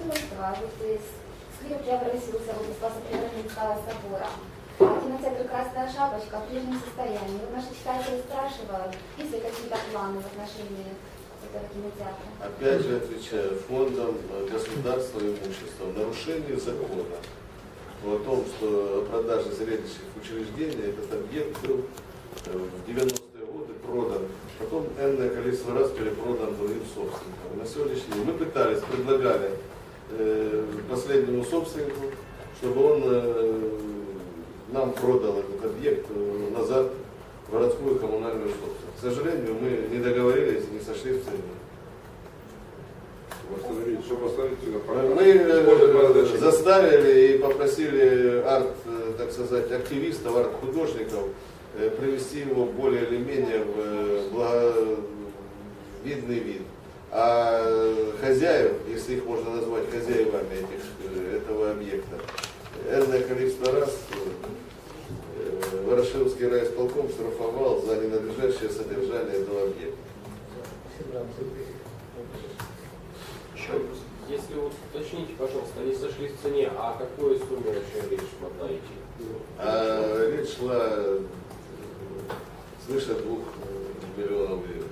Старшего, вот из сквер преобразился вот из Преобразительного собора. Кинотеатр «Красная шапочка» в прежнем состоянии. Вот наши читатели спрашивают, есть ли какие-то планы в отношении этого кинотеатра. Опять же отвечаю, фондом э, государства имущества в нарушении закона о том, что о продаже зрелищных учреждений этот объект был э, в 90-е годы продан, потом энное количество раз перепродан другим собственникам. На сегодняшний день мы пытались, предлагали последнему собственнику, чтобы он э, нам продал этот объект э, назад в городскую коммунальную собственность. К сожалению, мы не договорились, не сошли в цене. Восстановить, чтобы восстановить сюда Мы э, заставили и попросили арт, э, так сказать, активистов, арт-художников э, привести его более или менее в э, благовидный вид. А хозяев, если их можно назвать хозяевами этих, э, этого объекта, энное количество раз э, Ворошиловский райисполком штрафовал за ненадлежащее содержание этого объекта. Еще вопрос. Если уточните, пожалуйста, они сошли в цене, а о какой сумме вообще речь могла идти? А, речь шла э, свыше двух миллионов гривен.